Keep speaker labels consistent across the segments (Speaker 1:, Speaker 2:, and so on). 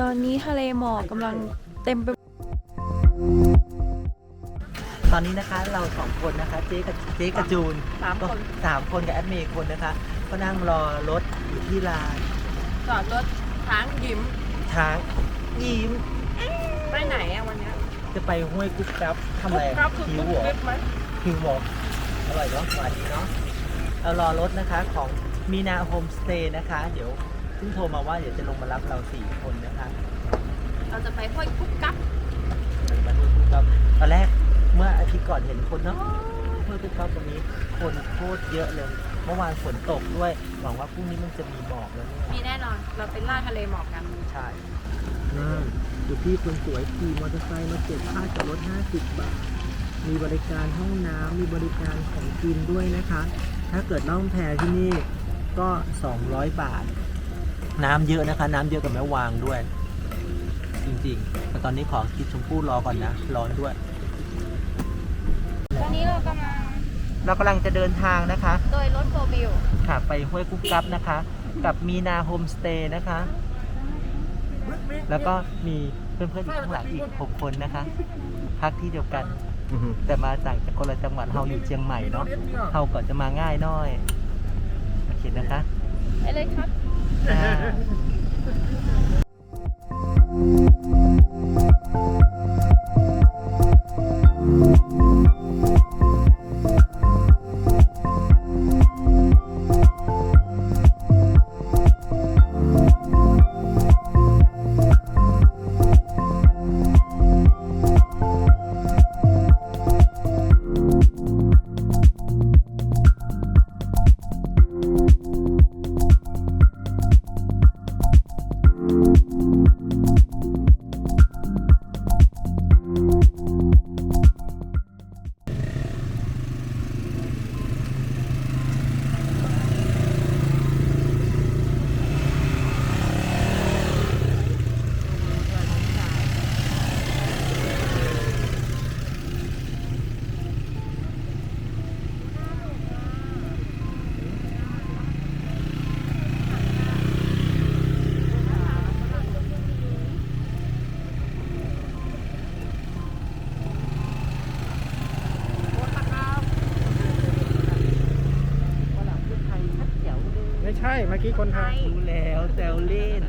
Speaker 1: ตอนนี้ทะเลหมอกกำลังเต็มไป
Speaker 2: ตอนนี้นะคะเราสองคนนะคะ เจ๊กับเจ๊กับจูน
Speaker 3: สามคน
Speaker 2: ก็สามคนกับแอดเมย์คนนะคะก็นั่งรอรถอยู่ที่ลาน
Speaker 3: จอดรถช้างยิ้ม
Speaker 2: ช้างยิ้ม
Speaker 3: ไปไหนอะวันเนี้ย
Speaker 2: จะไปห้วยกุ๊กกับทำอะไร
Speaker 3: ครับคือ
Speaker 2: หิ
Speaker 3: กุ๊
Speaker 2: ว
Speaker 3: ก
Speaker 2: เหรอ
Speaker 3: กิ๊บไหม
Speaker 2: หิวเหรออร่อยเนาะสวัสดีเนาะเรารอรถนะคะของมีนาโฮมสเตย์นะคะ เดี๋ยวเพิ่งโทรมาว่าเดี๋ยวจะลงมารับเราสี่คนนะคะ
Speaker 3: เราจะไปห้วยกุ๊กกั๊บ
Speaker 2: มาดูกุ๊กกับตอนแรกเมื่ออาทิตย์ก่อนเห็นคนเนาะห้วยกุ๊กกับตรงนี้คนโคตรเยอะเลย เมื่อวานฝนตกด้วยหวังว่าพรุ่งนี้มันจะมีหมอกแล้วเนี่ย
Speaker 3: มีแน่นอน เราไปล่าทะเลหมอกกัน
Speaker 2: ใช่นั่นดูพี่คนสวยขี่มอเตอร์ไซค์มาเก็บค่าจอดรถ50 บาท มีบริการห้องน้ำมีบริการของกินด้วยนะคะ ถ้าเกิดล่องแพที่นี่ก็ 200 บาท น้ำเยอะนะคะ น้ำเยอะกับแม่วางด้วย จริงๆแต่ตอนนี้ขอกินชมพู่รอก่อนนะ ร้อนด้วย
Speaker 3: ตอนนี้เรากำลัง
Speaker 2: เรากำลังจะเดินทางนะคะ
Speaker 3: โดยรถโฟบิล
Speaker 2: ค่ะ ไปห้วยกุ๊กกับนะคะ กับมีนาโฮมสเตย์นะคะ แล้วก็มีเพื่อนๆอีกข้างหลังอีก 6 คนนะคะ พักที่เดียวกัน แต่มาจากจากคนละจังหวัดเฮาอยู่เชียงใหม่เนาะเฮาก็จะมาง่ายหน้อย โอเคนะคะ
Speaker 3: ไปเลยครับ
Speaker 2: อ่
Speaker 4: เมื่อกี้คนไทย
Speaker 2: รู้แล้วแซวเล่น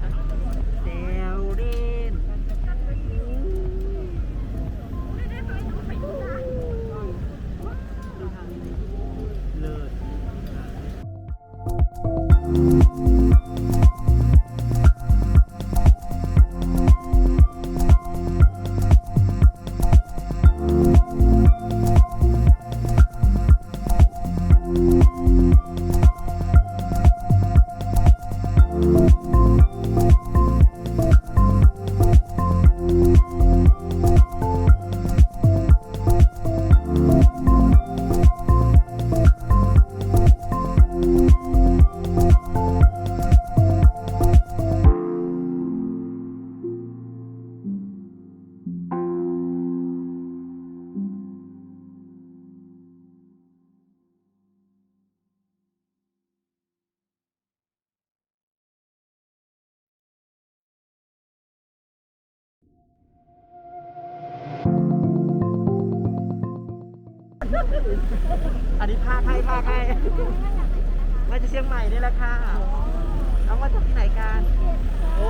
Speaker 2: นี่แหละค่ะเอามาจากที่ไหนกัน โอ้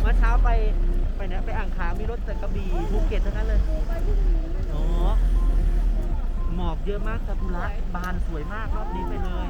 Speaker 2: เมื่อเช้าไปไปเนี่ยไปอ่างขางมีรถจากกระบี่ภูเก็ตทั้งนั้นเลยอ๋อหมอกเยอะมากซากุระบานสวยมากรอบนี้ไปเลย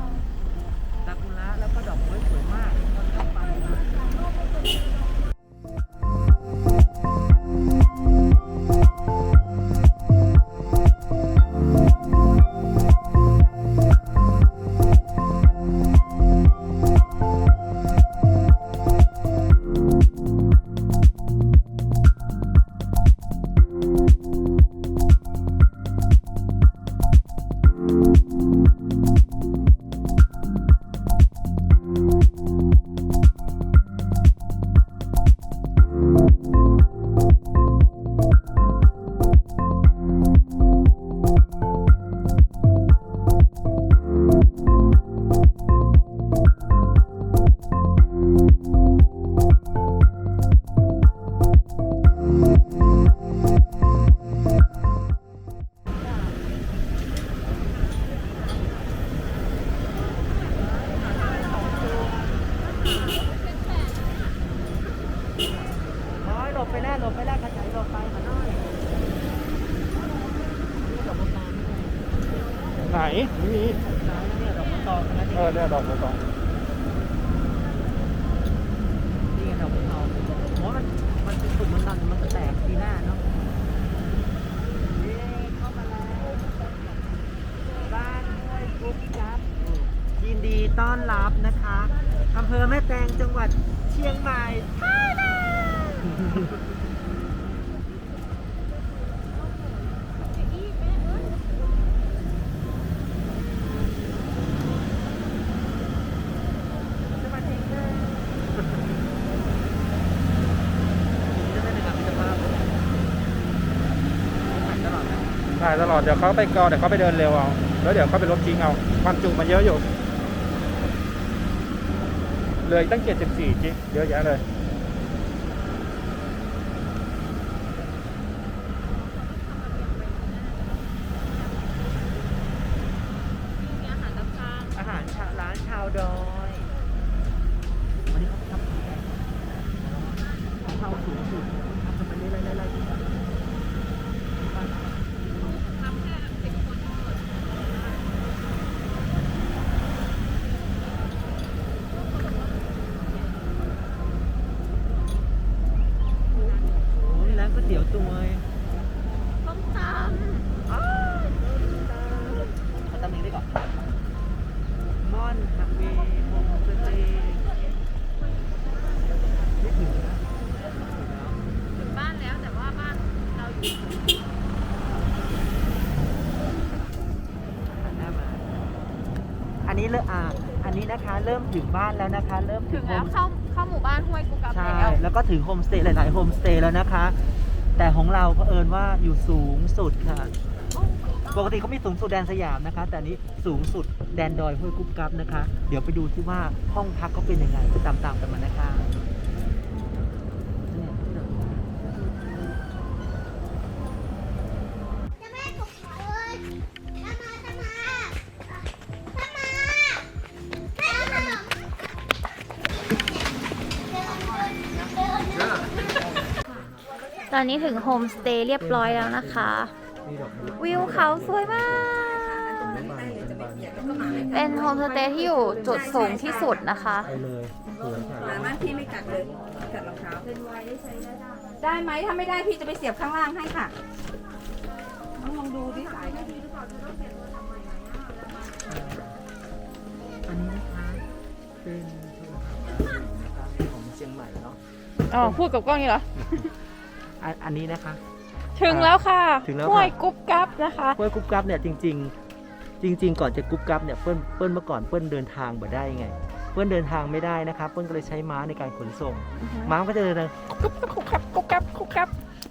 Speaker 2: นะเออ
Speaker 5: เนี่ยดอกบัวตอง
Speaker 2: นี่ไงดอกมะตอลโอ้มันมันเป็นฝุ่นมันดันมันก็แตกทีหน้าเนาะเย้เข้ามาแล้วบ้านห้วยกุ๊กจับยินดีต้อนรับนะคะอำเภอแม่แตงจังหวัดเชียงใหม่ สวัสดีค่ะจะได้ในการพิจารณาถ่ายตลอดนะ
Speaker 5: ถ่ายตลอด เดี๋ยวเขาไปกอเดี๋ยวเขาไปเดินเร็วเอา แล้วเดี๋ยวเขาไปลบทิ้งเอา ความจุมันเยอะอยู่ เลยตั้งเจ็ดสิบสี่จิเยอะแยะเลย
Speaker 2: อาหารชาวร้านชาวดอยวันนี้เขาทำเขาทำสูงสุดทำไปเรื่อยๆไล่ๆๆโอ้ยร้านก๋วยเตี๋ยวตัว
Speaker 6: ต้มต
Speaker 2: อ้าวขอตำหนิได้ก่อนม่อนหักเวโฮมสเตย์ไม่ถึงนะถึงแล้วำ
Speaker 6: ถึงบ้านแล้วแต่ว่าบ้านเราอยู่
Speaker 2: หันหน้ามา อันนี้เริ่มอ่า อั นนี้นะคะ เริ่มถึงบ้านแล้วนะคะ เริ่ม
Speaker 6: ถึงแล้ว
Speaker 2: โฮม
Speaker 6: เข้าเข้าหมู่บ้านห้วยกุกับ
Speaker 2: ใช่
Speaker 6: แล้ว
Speaker 2: แล้วก็ถึงโฮมสเตย์หลายๆโฮมสเตย์แล้วนะคะ แต่ของเราเผอิญว่าอยู่สูงสุดค่ะ ปกติเขามีสูงสุดแดนสยามนะคะ แต่อันนี้สูงสุดแดนดอยห้วยกุ๊บกับนะคะ เดี๋ยวไปดูที่ว่าห้องพักเขาเป็นยังไงตามๆกันมานะคะ
Speaker 7: น
Speaker 3: ตอนนี้ถึงโฮมสเตย์เรียบร้อยแล้วนะคะ วิวเขาสวยมาก เป็นโฮมสเตย์ที่อยู่จุดสูงที่สุดนะคะ
Speaker 2: ไปเลยสวยค่ะ
Speaker 8: สามารถพี่ไม่กัดเลยกัดรองเท้าได้ไหมถ้าไม่ได้พี่จะไปเสียบข้างล่างให้ค่ะต้องลองดูดิสายได้ดีหรือเปล่า
Speaker 2: อันนี้นะคะเป็นโทรศัพท์นะคะของเชียงใหม่เนาะ
Speaker 3: อ๋อพูดกับกล้องนี่เหรอ
Speaker 2: อันอันนี้นะคะ
Speaker 3: ถึงแล้วค่ะ
Speaker 2: ถึงแล้วค่ะ
Speaker 3: ห้วยกุ๊บกับนะคะ
Speaker 2: เปิ้ลกรุ๊ปกรับเนี่ยจริง ๆ จริง ๆ ก่อนจะกรุ๊ปกรับเนี่ยเปิ้ลเปิ้ลเมื่อก่อนเปิ้ลเดินทางมาได้ไง เปิ้ลเดินทางไม่ได้นะครับเปิ้ลก็เลยใช้ม้าในการขนส่ง ม้ามันก็จะเดินทาง
Speaker 3: กุ๊บกับกุ๊บกับกุ๊บกับกุ๊บกับ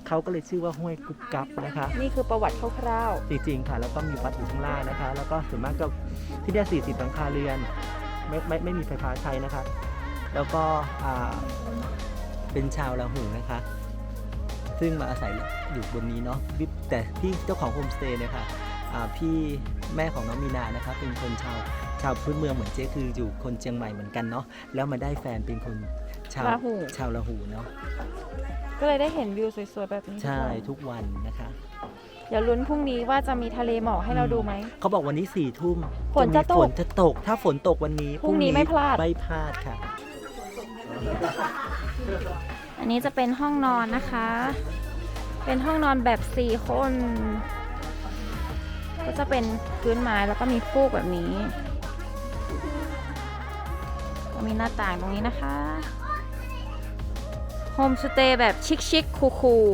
Speaker 2: เขาก็เลยชื่อว่าห้วยกรุ๊ปกรับนะคะ
Speaker 3: นี่คือประวัติคร่าว
Speaker 2: จริงๆค่ะ แล้วก็มีวัดอยู่ข้างล่างนะคะ แล้วก็ส่วนมากก็ที่เนี่ย40หลังคาเรือนไม่ไม่ไม่มีไฟฟ้าใช้นะคะ แล้วก็อ่าเป็นชาวลาหูนะคะ ซึ่งมาอาศัยอยู่บนนี้เนาะแต่พี่เจ้าของโฮมสเตย์เนี่ยค่ะอ่าพี่แม่ของน้องมีนานะคะเป็นคนชาวชาวพื้นเมืองเหมือนเจ๊คืออยู่คนเชียงใหม่เหมือนกันเนาะแล้วมาได้แฟนเป็นคนชาว
Speaker 3: ลาหู
Speaker 2: ชาวลาหูเนาะ
Speaker 3: ก็เลยได้เห็นวิวสวยๆแบบนี้
Speaker 2: ใช่
Speaker 3: ด้วย
Speaker 2: ทุกวันนะคะ
Speaker 3: เดี๋ยวลุ้นพรุ่งนี้ว่าจะมีทะเลหมอกให้เราดูไหม
Speaker 2: เขาบอกวันนี้สี่ทุ่ม
Speaker 3: ฝนจะตก
Speaker 2: ฝนจะตก ถ้าฝนตกวันนี้
Speaker 3: พรุ่งนี้ไม่พลาด
Speaker 2: ไม่พลาดค่ะ
Speaker 3: อันนี้จะเป็นห้องนอนนะคะ เป็นห้องนอนแบบสี่คน ก็จะเป็นพื้นไม้แล้วก็มีฟูกแบบนี้ก็มีหน้าต่างตรงนี้นะคะ โฮมสเตย์แบบชิคชิคคูคูล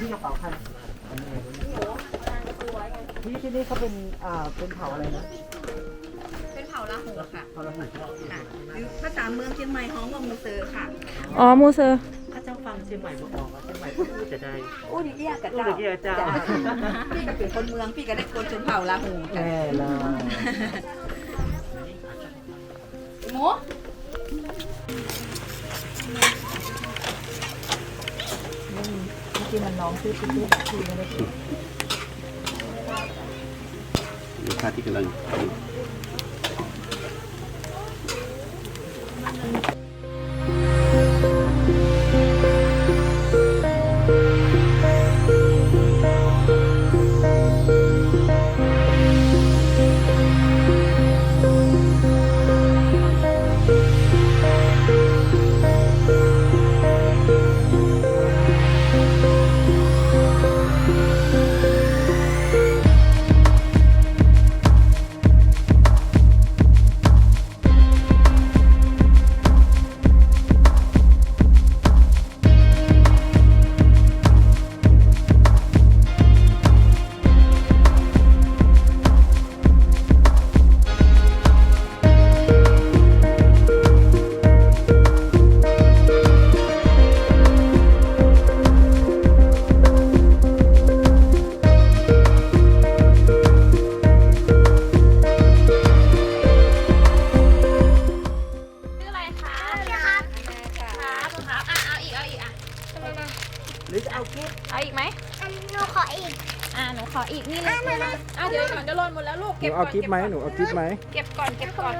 Speaker 2: นี่กระเป๋าใคร ที่ที่นี่เขาเป็นอ่าเป็นเผ่าอะไรนะ
Speaker 8: เป็นเผาลาหูค่ะ
Speaker 2: เผ่าละหู
Speaker 8: ค่ะภาษาเมืองเชียงใหม่ฮ้องว่ามูเซอร์ค่ะ
Speaker 3: อ๋อมูเซอร์
Speaker 2: ถ้าเจ้าฟังเชียงใหม่บอกออกอะเชียงใหม่พูดจะได้
Speaker 8: อู้ดิเอียกับ
Speaker 2: พูด
Speaker 8: เจ้า
Speaker 2: ตะกี้เจ้า
Speaker 8: พี่ก็เป็นคนเมืองพี่ก็ได้คนชนเผ่าลาหู
Speaker 2: แม่ละ
Speaker 8: หมู
Speaker 1: ลูกค้าที่กำลัง
Speaker 3: เดี๋ยวก่อนเดี๋ยวหล่นหมดแล้วลูก
Speaker 4: หนู
Speaker 3: เก็บก่
Speaker 4: เอา
Speaker 3: อน
Speaker 4: กิฟต์ไหมหนูเอากิฟต์ไหม
Speaker 3: เก็บก่อนเก็บก่อน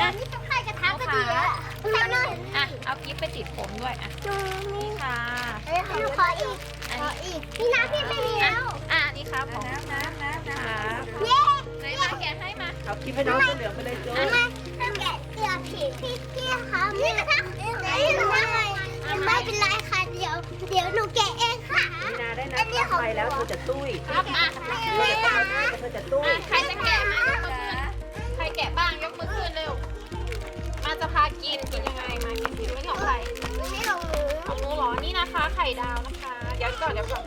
Speaker 9: อะ นี่ต้องใครกระทะก็ดีอะใส่หน่อย
Speaker 3: อะเอากิ๊บไปติดผมด้วยอะนี่ค่ะ
Speaker 9: เอ้ยหนูขออีกขออีก นี่น้ำพี่ไม่มีแล้ว
Speaker 3: อะนี่ครับผม
Speaker 8: น้ำน้ำน้ำน้
Speaker 3: ครับ
Speaker 9: เย้
Speaker 3: ไหนมาแกะให้มา
Speaker 2: เอาคลิปให้น้องเสื้อเหลืองไปเลยโจ้
Speaker 9: ทำไมต้องแกะเสื้อผีพี่พี่คะนี่กระทะนี่กระทะ ไม่เป็นไรค่ะ เดี๋ยว เดี๋ยวหนูแกะเองค่ะ
Speaker 2: มีนาได้น้ำไปแล้วเธอจะตุ้ย
Speaker 3: ครับอะ
Speaker 2: เธอจะตุ้ยเธอจะตุ้ย
Speaker 3: อะใครจะแกะมายกมือขึ้น ใครแกะบ้างยกมือขึ้นเร็ว มาจะพากินกินยังไงมากินกินไม่ของใคร
Speaker 9: ไม่ลงหนู
Speaker 3: ของหนูเหรอนี่นะคะ ไข่ดาวนะคะ เดี๋ยวก่อนเดี๋ยวก่อน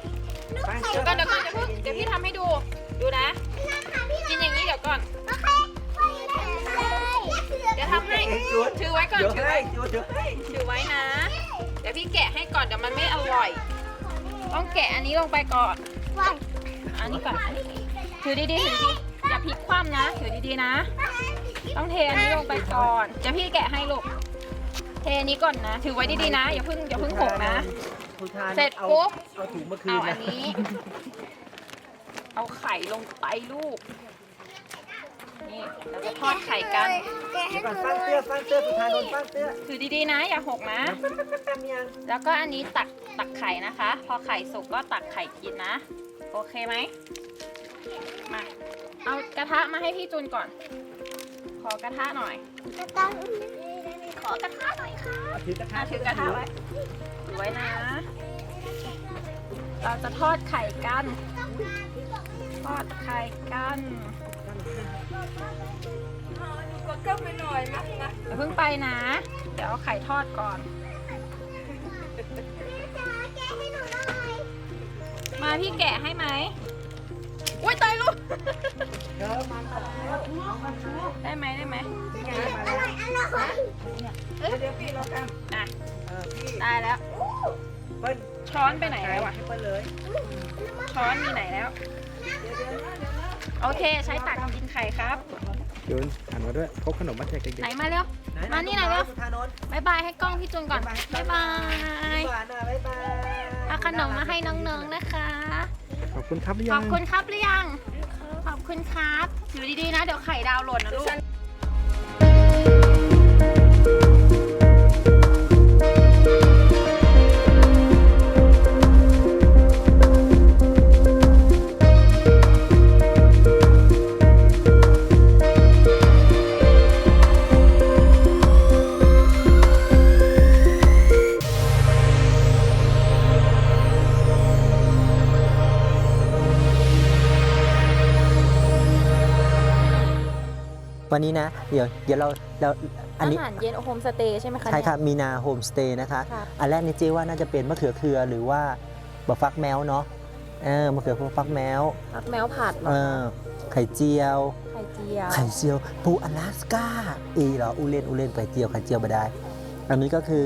Speaker 2: ไป
Speaker 3: เดี๋ยวก่อนเดี๋ยวก่อนเดี๋ยวเพิ่งเดี๋ยวพี่ทำให้ดู ดูนะกินอย่างนี้เดี๋ยวก่อน
Speaker 9: โอเคไปเลย
Speaker 3: เดี๋ยวทำให้
Speaker 2: เองจุด
Speaker 3: ถือไว้ก่อน
Speaker 2: เดี๋ยว
Speaker 3: ถือ
Speaker 2: ให้
Speaker 3: ไว้
Speaker 2: จุดเดี๋ยวให้
Speaker 3: ถือไว้นะ เดี๋ยวพี่แกะให้ก่อนเดี๋ยวมันไม่อร่อย ต้องแกะอันนี้ลงไปก่อน
Speaker 9: วัน
Speaker 3: อันนี้ก่อน ถือดีๆถือดีๆอย่าพลิกคว่ำนะ ถือดีๆนะ ต้องเทอันนี้ลงไปก่อนเดี๋ยวพี่แกะให้ลูก เทอันนี้ก่อนนะ ถือไว้ดีๆนะ อย่าเพิ่งอย่าเพิ่งหกนะ
Speaker 2: คุณทาน
Speaker 3: เสร็จ
Speaker 2: อา
Speaker 3: ปุ๊บ
Speaker 2: เอาถุงมาคื
Speaker 3: เอา
Speaker 2: น
Speaker 3: อั
Speaker 2: นะ
Speaker 3: นนี้ เอาไข่ลงไปลูก นี่เราจะทอดไข่กัน
Speaker 9: แกะให้
Speaker 2: เดี๋ยว
Speaker 9: ห
Speaker 2: ก่อน
Speaker 9: นู
Speaker 2: ฟังเสื้อฟังเสื้อคุณทานนท์ฟังเสื้อ
Speaker 3: ถือดีๆนะ อย่าหกนะ
Speaker 2: แป๊บๆยัง
Speaker 3: แล้วก็อันนี้ตักตักไข่นะคะ พอไข่สุกก็ตักไข่กินนะ โอเคไหมมา เอากระทะมาให้พี่จูนก่อน ขอกระทะหน่อย
Speaker 9: จะต้อง
Speaker 3: ขอกระทะหน่อยค่ะ
Speaker 2: ถือกระทะ
Speaker 3: อะถือกระทะไว้ถือไว้นะ เราจะทอดไข่กัน ทอดไข่กันำ
Speaker 8: กดเข้าไปหน่อยมามา
Speaker 3: อย่าเพิ่งไปนะ เดี๋ยวเอาไข่ทอดก่อน
Speaker 9: แกะให้หนูหน่อย
Speaker 3: มาพี่แกะให้ไหมอุ้ยตายลูก
Speaker 2: เดี๋ยวมันตัดแล้วเอามันชู
Speaker 3: ได้ไหมได้ไหม
Speaker 2: นี่ไงมา
Speaker 9: อ
Speaker 2: แล้ว
Speaker 9: ร่อยอร่อย
Speaker 8: เดี๋ยวพี่เราท
Speaker 3: อะ
Speaker 2: เออพี่
Speaker 3: ได้แล้ว
Speaker 2: เปิ้ล
Speaker 3: ช้อนไปไหนแล้วอะ
Speaker 2: ให้เปิ้ลเลย
Speaker 3: ช้อนมีไหนแล้ว โอเคใช้ตักกินไข่ครับ
Speaker 4: จูนหันมาด้วยพกขนมมาแจกเด็ก
Speaker 3: ไหนมาเร็ว มานี่หน่อยเร็ว
Speaker 2: คุณทานนท์
Speaker 3: บายบายให้กล้องพี่จูนก่อนบายบาย
Speaker 2: หวานนะบ๊ายบาย
Speaker 3: เอาขนมมาให้น้องๆนะคะ
Speaker 4: ๆขอบคุณครับหรือ
Speaker 3: ข
Speaker 4: ยั
Speaker 3: องบคุณครับหรือยัง ขอบคุณครับ อยู่ดีๆนะ เดี๋ยวไข่ดาวหล่นนะลูก
Speaker 2: วันนี้นะ เดี๋ยวเดี๋ยวเราเราอันนี้
Speaker 3: อาหารเย็นโฮมสเตย์ใช่ไหมคะ
Speaker 2: ใช่
Speaker 3: เนี่ย
Speaker 2: ครับมีนาโฮมสเตย์นะคะ
Speaker 3: ค่ะ
Speaker 2: อันแรกนี่เจ๊ว่าน่าจะเป็นมะเขือเคือหรือว่าบะฟักแมวเนาะเออมะเขือฟักแมว
Speaker 3: ผักแมวผัดเหร
Speaker 2: เอ
Speaker 3: อ
Speaker 2: อไข่เจียว
Speaker 3: ไข่เจียว
Speaker 2: ไข่เจียวปูอลาสก้าอีเหรออูเล่นอูเล่นไข่เจียวไข่เจียวไม่ได้อันนี้ก็คือ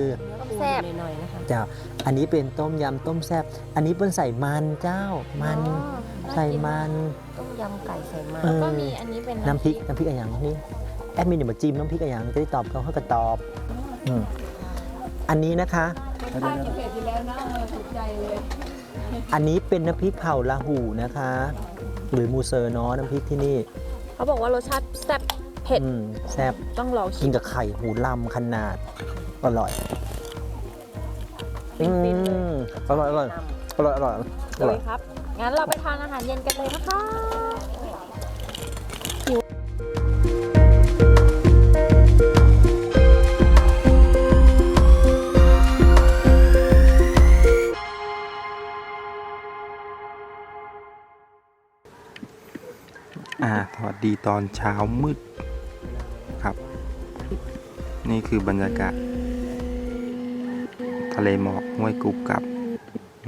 Speaker 3: แซ่บหน่อยนะคะ
Speaker 2: เจ้าอันนี้เป็นต้มยำต้มแซ่บอันนี้เป็นใส่มันเจ้ามัน ใส่มัน
Speaker 3: ต้มยำไก่ใส่มัน
Speaker 2: เออ
Speaker 3: แล้วก็มีอันนี้เป็น
Speaker 2: น้ำพริกน้ำพริกอะไรอย่างนี้แอดมินเดี๋ยวมาจิ้มน้ำพริกอะไรอย่างจะได้ตอบเขาเขาก็ตอบอืมอันนี้นะคะำ
Speaker 8: ข้าวจะเผ็ดอยู่แล้วนะเออถูกใจเลย
Speaker 2: อันนี้เป็นน้ำพริกเผาลาหูนะคะ หรือมูเซอร์เนาะน้ำพริกที่นี่
Speaker 3: เขาบอกว่ารสชาติแซ่บเผ็ด
Speaker 2: อืมแซ่บ
Speaker 3: ต้องลอง
Speaker 2: กิ
Speaker 3: ชิ
Speaker 2: น
Speaker 3: ม
Speaker 2: กับไข่หูลำขนาดอร่อย
Speaker 3: ฟินๆเลย
Speaker 2: อืมอร่อยอร่อยอร่อยอร่อยอ
Speaker 3: เล
Speaker 2: ร่อย
Speaker 3: ยครับ งั้นเราไปทานอาหารเย็นกันเลยนะคะ
Speaker 4: อ่าสวัสดีตอนเช้ามืดครับ นี่คือบรรยากาศ ทะเลหมอกห้วยกุบกับ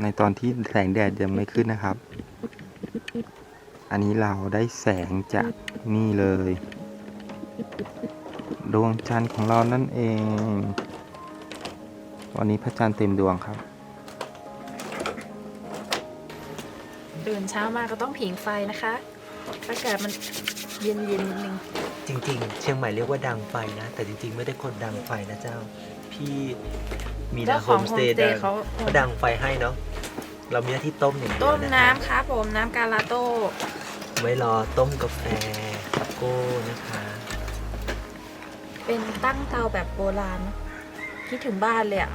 Speaker 4: ในตอนที่แสงแดดยังไม่ขึ้นนะครับ อันนี้เราได้แสงจากนี่เลย ดวงจันทร์ของเรานั่นเอง วันนี้พระจันทร์เต็มดวงครับ
Speaker 3: ตื่นเช้ามาก็ต้องผิงไฟนะคะอากาศมันเย็นๆนิดนึง
Speaker 2: จริง ๆ เชียงใหม่เรียกว่าดังไฟนะ แต่จริง ๆ ไม่ได้คนดังไฟนะเจ้า พี่มี
Speaker 3: เจ้า
Speaker 2: นาโฮ
Speaker 3: ของ
Speaker 2: ม
Speaker 3: โฮ
Speaker 2: ส
Speaker 3: ม
Speaker 2: เต
Speaker 3: ส
Speaker 2: ย์
Speaker 3: เต
Speaker 2: ดัง
Speaker 3: ย์เขา
Speaker 2: เขาดังไฟให้เนาะ เรามีหน้าที่ต้มอย่างเดียว
Speaker 3: ต้ม
Speaker 2: นะ
Speaker 3: น้ำครับผมน้ำกาลาโต้
Speaker 2: ไว้รอต้มกาแฟตะโก้นะคะ
Speaker 8: เป็นตั้งเตาแบบโบราณ คิดถึงบ้านเลยอะ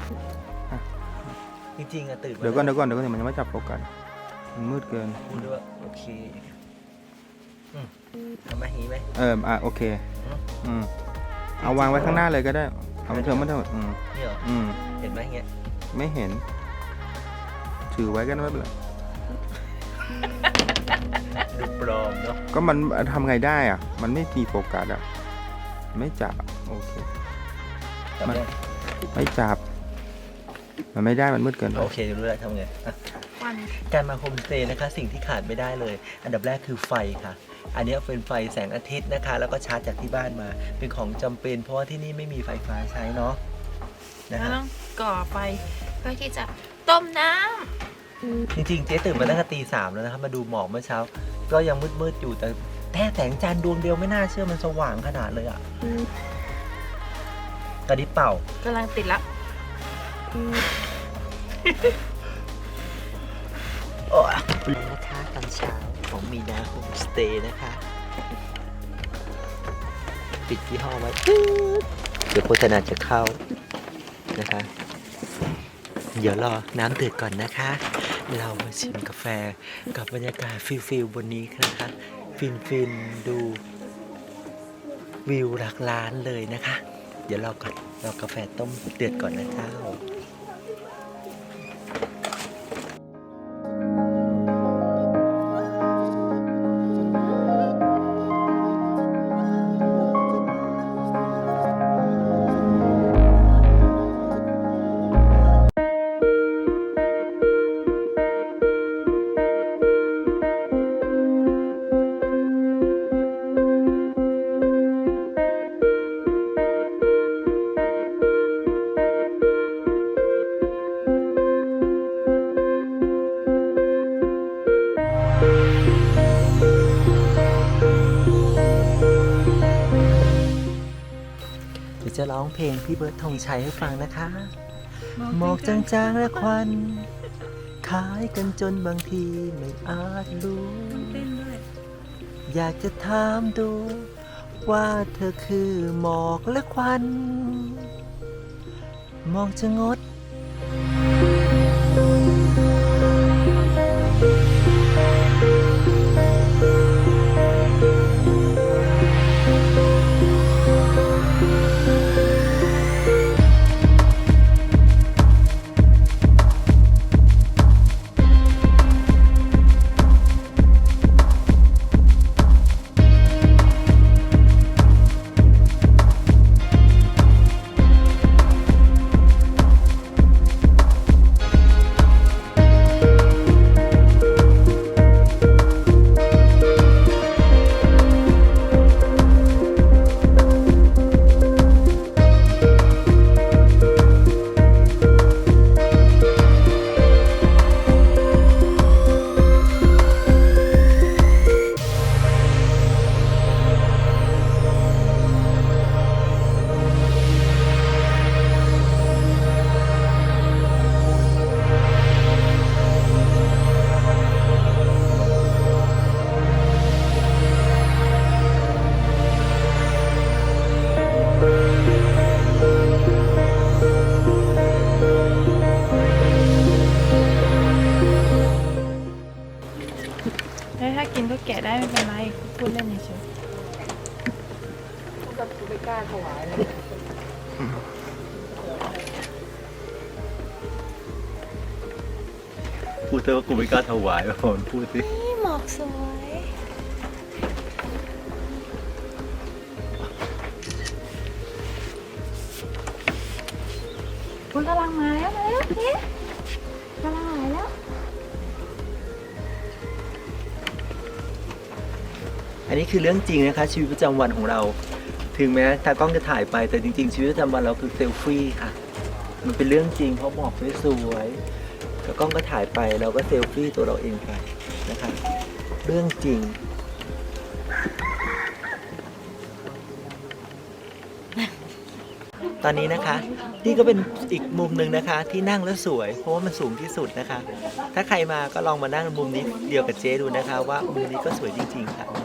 Speaker 2: จริงๆอะตื่นมา
Speaker 4: เดี๋ยวก่อนเดี๋ยวก่อนเดี๋ยวก่อนมันยังไม่จับโฟกัสมันมืดเกิน
Speaker 2: พูดด้วยโอเคอืมทำมาหีไหม
Speaker 4: เอออะโอเค
Speaker 2: อืม
Speaker 4: อืมเอาวางไว้ข้างหน้าเลยก็ได้ เอามันเถอะมันเถอะอืม
Speaker 2: นี่เหรอ
Speaker 4: อืม
Speaker 2: เห็นไหมเงี้ย
Speaker 4: ไม่เห็น ถือไว้ก็ไม่เป็นไร
Speaker 2: ดูปลอมเนาะ
Speaker 4: ก็มันทำไงได้อะ มันไม่มีโฟกัสอะ ไม่จับ โอเค
Speaker 2: จับ
Speaker 4: มัน
Speaker 2: ได้
Speaker 4: ไม่จับ มันไม่ได้มันมืดเกินไป
Speaker 2: โอเครู้แล้วทำไงอะ
Speaker 3: ควัน
Speaker 2: การมาโฮมสเตย์นะคะ สิ่งที่ขาดไม่ได้เลย อันดับแรกคือไฟค่ะ อันนี้เป็นไฟแสงอาทิตย์นะคะ แล้วก็ชาร์จจากที่บ้านมา เป็นของจำเป็น เพราะว่าที่นี่ไม่มีไฟฟ้าใช้เนาะนะ
Speaker 3: แล้ว
Speaker 2: คะ
Speaker 3: ต้องก่อไฟเพื่อที่จะต้มน้
Speaker 2: จริงๆ เจ๊ตื่นมาตั้งแต่ตีสามแล้วนะคะมาดูหมอกเมื่อเช้า ก็ยังมืดๆอยู่แต่แค่แสงจันทร์ดวงเดียวไม่น่าเชื่อมันสว่างขนาดเลยอะ่ะตอนนี้เป่าำ
Speaker 3: กำลังติดละ
Speaker 2: โอ้นะคะตอนเช้าของมีนาโฮมสเตย์นะคะ ปิดที่ห้องไว้ปึ๊ดเดี๋ยวโฆษณาจะเข้านะคะ เดี๋ยวรอน้ำเดือดก่อนนะคะ เรามาชิมกาแฟกับบรรยากาศฟิลฟิลบนนี้นะคะฟินฟินดูวิวหลักล้านเลยนะคะ เดี๋ยวเราก่อนเรากาแฟต้มเดือดก่อนนะเจ้า จะร้องเพลงพี่เบิร์ดธงชัยให้ฟังนะคะ หมอกจางๆและควันคล้ายกันจนบางทีไม่อาจรู้อยากจะถามดู ว่าเธอคือหมอกและควัน มองจะงดะ
Speaker 3: ได้ไม่เป็นไรพูดเล่นเฉย
Speaker 2: พูดเถอะว่ากูไม่กล้าถวายพอนพูดสิ
Speaker 3: นี่หมอกสวยคุณกำลังมาแล้วมาแล้วเนี่ย
Speaker 2: อันนี้คือเรื่องจริงนะคะ ชีวิตประจำวันของเรา ถึงแม้ตากล้องจะถ่ายไปแต่จริง ๆ ชีวิตประจำวันเราคือเซลฟี่ค่ะ มันเป็นเรื่องจริงเพราะหมอกสวยๆตากล้องก็ถ่ายไปเราก็เซลฟี่ตัวเราเองไปนะคะ เรื่องจริง ตอนนี้นะคะ นี่ก็เป็นอีกมุมหนึ่งนะคะ ที่นั่งแล้วสวย เพราะว่ามันสูงที่สุดนะคะ ถ้าใครมาก็ลองมานั่งมุมนี้เดียวกับเจ๊ดูนะคะ ว่ามุมนี้ก็สวยจริงๆค่ะ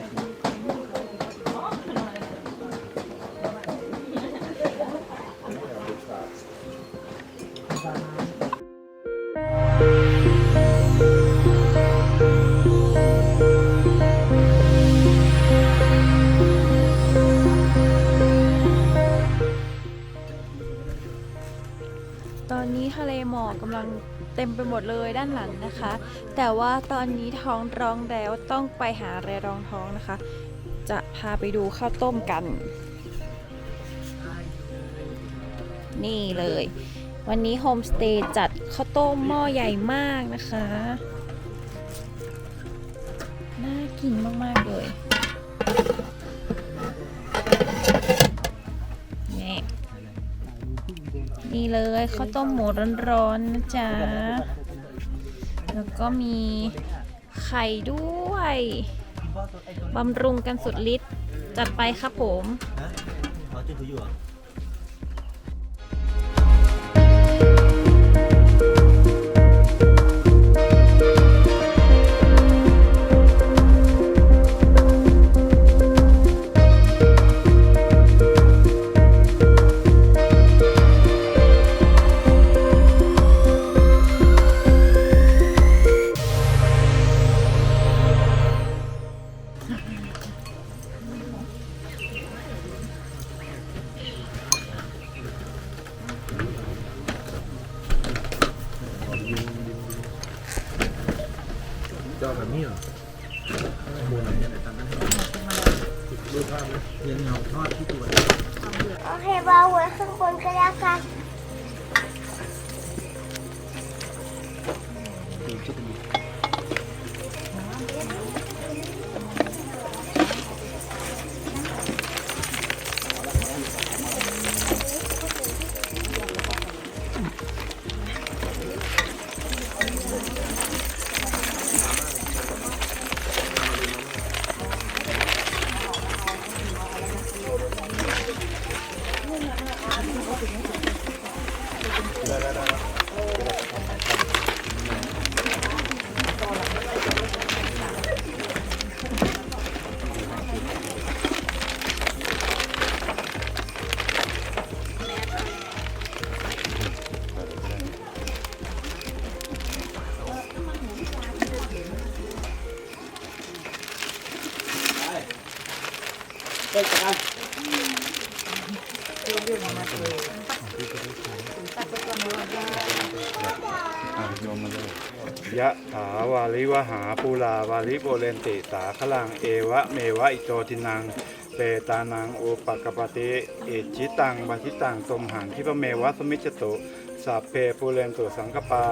Speaker 3: นะคะ แต่ว่าตอนนี้ท้องร้องแล้วต้องไปหาอะไรรองท้องนะคะ จะพาไปดูข้าวต้มกัน นี่เลย วันนี้โฮมสเตย์จัดข้าวต้มหม้อใหญ่มากนะคะ น่ากินมาก ๆ เลยนี่นี่เลยข้าวต้มหมูร้อนๆนะจ๊ะ แล้วก็มีไข่ด้วยบำรุงกันสุดฤทธิ์จัดไปครับผม
Speaker 2: ขอจุดถืออยู่เหรอ
Speaker 1: โอเควางไว้ข้างบนก็แล้วกัน
Speaker 10: ยะถาวาลิวหาปูลาวาลิโบเรนติสาขลังเอวะเมวะอิโตทินังเปตานังโอปกปติเอจิตังบันทิตังตมหังคิปะเมวะสมิจจตุสัพเพปูเรนตุสังกปา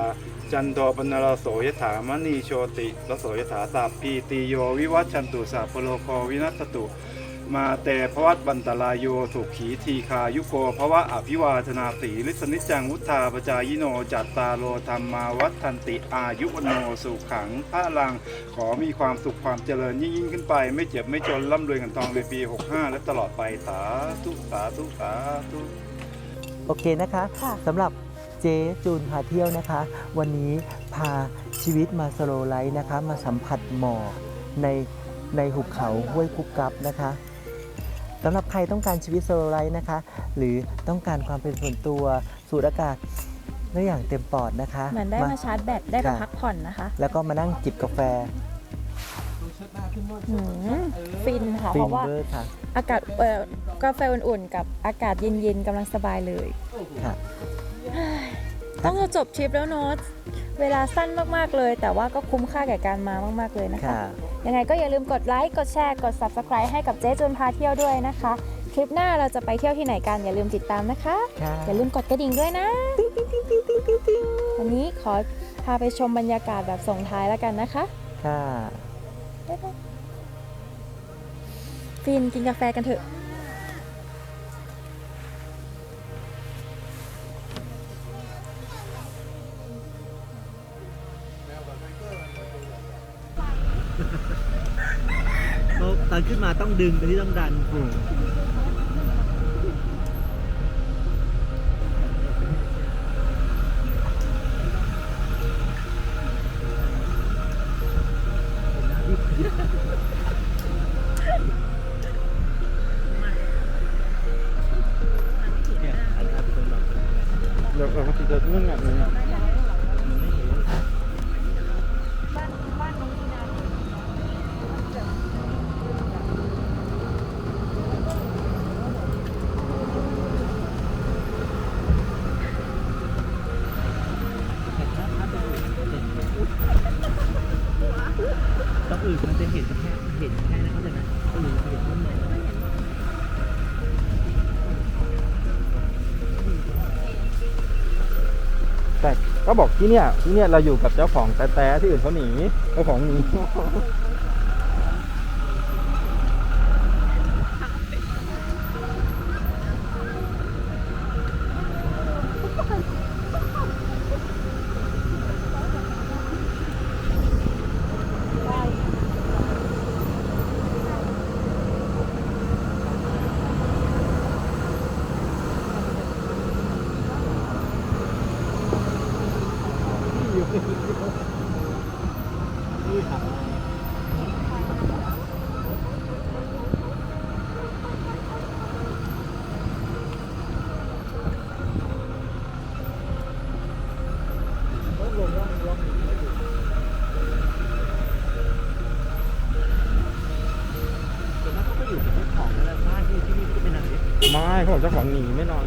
Speaker 10: จันโทปนรโสยถามณีโชติรโสยถาสัพพีติโยวิวัชชันตุสัพโลโควินัสตุ มาแต่พระวัตบันตรายโยสุขีทีคายุโกภวะอภิวาทนาสีลิสนิจจังวุธาปจายโน จัตตาโลธรรมาวัฒนติอายุวโนสุขังพระลัง ขอมีความสุขความเจริญยิ่งยิ่งขึ้นไป ไม่เจ็บไม่จนร่ำรวยกันทองในปี 65 และตลอดไปสาธุสาธุสาธุ
Speaker 2: โอเคนะคะสำหรับเจ๊จูนพาเที่ยวนะคะ วันนี้พาชีวิตมาสโลไลท์นะคะ มาสัมผัสหมอกในในหุบเขาห้วยคุกกับนะคะ สำหรับใครต้องการชีวิตสโลไลท์นะคะ หรือต้องการความเป็นส่วนตัวสูดอากาศได้อย่างเต็มปอดนะคะ
Speaker 3: เหมือนได้มาชาร์จแบตได้มา
Speaker 2: ค่ะ
Speaker 3: พักผ่อนนะคะ
Speaker 2: แล้วก็มานั่งจิบกาแฟ
Speaker 3: หืมฟินค่ะ
Speaker 2: ฟิ
Speaker 3: เพ
Speaker 2: น
Speaker 3: ราะว่า
Speaker 2: เวอร์ค่ะ
Speaker 3: อากาศเอ่อกาแฟอุ่นๆ กับอากาศเย็นๆกำลังสบายเลย
Speaker 2: ค่ะ
Speaker 3: ต้องจะจบทริปแล้วเนาะ เวลาสั้นมากๆเลย แต่ว่าก็คุ้มค่าแก่การมามากๆเลยนะคะ
Speaker 2: ค่ะ
Speaker 3: ยังไงก็อย่าลืมกดไลค์กดแชร์กด subscribe ให้กับเจ๊จูนพาเที่ยวด้วยนะคะ คลิปหน้าเราจะไปเที่ยวที่ไหนกันอย่าลืมติดตามนะคะ
Speaker 2: ค่ะ
Speaker 3: อย่าลืมกดกระดิ่งด้วยนะวันนี้ขอพาไปชมบรรยากาศแบบส่งท้ายแล้วกันนะคะ
Speaker 2: ค่ะ
Speaker 3: บ๊ายบายฟินกินกาแฟกันเถอะ
Speaker 2: ตอนขึ้นมาต้องดึงแต่ที่ต้องดัน ก็บอกที่เนี่ยที่เนี่ยเราอยู่กับเจ้าของแต่แต่ที่อื่นเขาหนีเจ้าของหนี ไม่ เขาบอกเจ้าของหนีไม่นอน